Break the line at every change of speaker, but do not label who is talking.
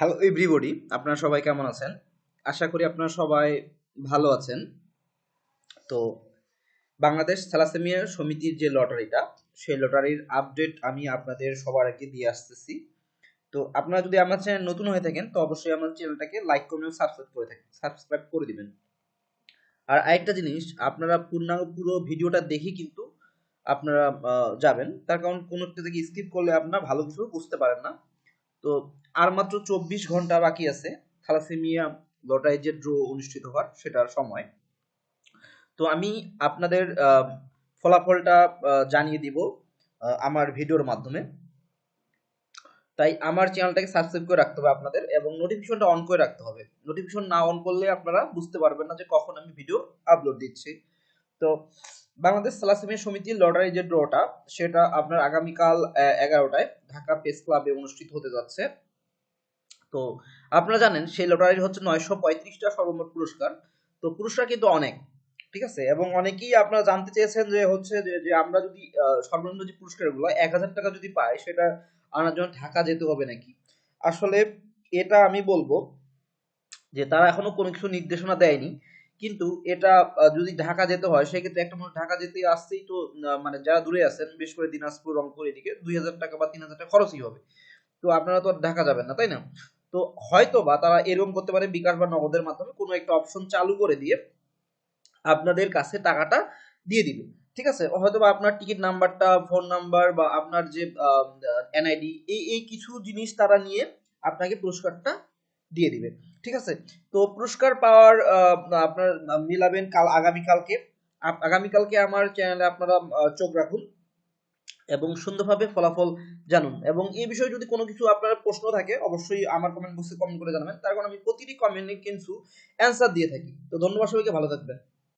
Hello everybody আপনারা সবাই কেমন আছেন? আশা করি আপনারা সবাই ভালো আছেন। তো বাংলাদেশ থ্যালাসেমিয়া সমিতির যে লটারিটা, সেই লটারির আপডেট আমি আপনাদের সবার আগে দিয়ে আসতেছি। তো আপনারা যদি আমার চ্যানেল নতুন হয়ে থাকেন, তো অবশ্যই আমার চ্যানেলটাকে লাইক করবেন সাবস্ক্রাইব করে থাকেন। সাবস্ক্রাইব করে দিবেন। আর আরেকটা জিনিস, আপনারা পূর্ণাঙ্গ পুরো ভিডিওটা দেখে কিন্তু আপনারা যাবেন। তার কারণ কোনো একটা থেকে স্কিপ করলে আপনারা ভালো কিছু বুঝতে পারেন না। তো আর মাত্র চব্বিশ ঘণ্টা বাকি আছে। থালাসেমিয়া লটারি যে ড্র অনুষ্ঠিত হওয়ার, সেটার সময়। তো আমি আপনাদের ফলাফলটা জানিয়ে দিব আমার ভিডিওর মাধ্যমে। তাই আমার চ্যানেলটাকে সাবস্ক্রাইব করে রাখতে হবে আপনাদের এবং নোটিফিকেশনটা অন করে রাখতে হবে। নোটিফিকেশন না অন করলে আপনারা বুঝতে পারবেন না যে কখন আমি ভিডিও আপলোড দিচ্ছি। তো বাংলাদেশ সালাসেমিয়া সমিতির লটারি যে ড্রটা, সেটা আপনার আগামীকাল এগারোটায় ঢাকা প্রেস ক্লাবে অনুষ্ঠিত হতে যাচ্ছে। তো আপনারা জানেন, সেই লটারির হচ্ছে নয়শো পঁয়ত্রিশটা সর্বমোট পুরস্কার। তো পুরস্কার কিন্তু অনেক, ঠিক আছে? এবং অনেকেই আপনারা জানতে চেয়েছেন যে হচ্ছে যে আমরা যদি সর্বনিম্ন যে পুরস্কারগুলো এক হাজার টাকা যদি পাই, সেটা আনার জন্য ঢাকা যেতে হবে নাকি? আসলে এটা আমি বলব যে তারা এখনও কোনো কিছু নির্দেশনা দেয়নি। কিন্তু এটা যদি ঢাকা যেতে হয়, সেক্ষেত্রে একটা মানুষ ঢাকা যেতে আসতেই তো মানে যারা দূরে আছেন, বিশেষ করে দিনাজপুর, রংপুর, এদিকে দুই হাজার টাকা বা তিন হাজার টাকা খরচই হবে। তো আপনারা তো আর ঢাকা যাবেন না, তাই না? তো হয়তো বা তারা এরকম করতে পারে বিকাশ বা নগদের মাধ্যমে কোনো একটা অপশন চালু করে দিয়ে আপনাদের কাছে টাকাটা দিয়ে দিবে। ঠিক আছে? হয়তো বা আপনার টিকিট নাম্বারটা ফোন নাম্বার বা আপনার যে এনআইডি এই এই কিছু জিনিস তারা নিয়ে আপনাকে পুরস্কারটা দিয়ে দিবে। ঠিক আছে? তো পুরস্কার পাওয়ার আপনার মিলাবেন কাল, আগামীকালকে। আগামীকালকে আমার চ্যানেলে আপনারা চোখ রাখুন। এবং সুন্দরভাবে ফলাফল জানুন। এবং এই বিষয়ে যদি কোনো কিছু আপনার প্রশ্ন থাকে, অবশ্যই আমার কমেন্ট বক্সে কমেন্ট করে জানাবেন। তার কারণ আমি প্রতিটি কমেন্টে কিন্তু অ্যান্সার দিয়ে থাকি। তো ধন্যবাদ সবাইকে, ভালো থাকবেন।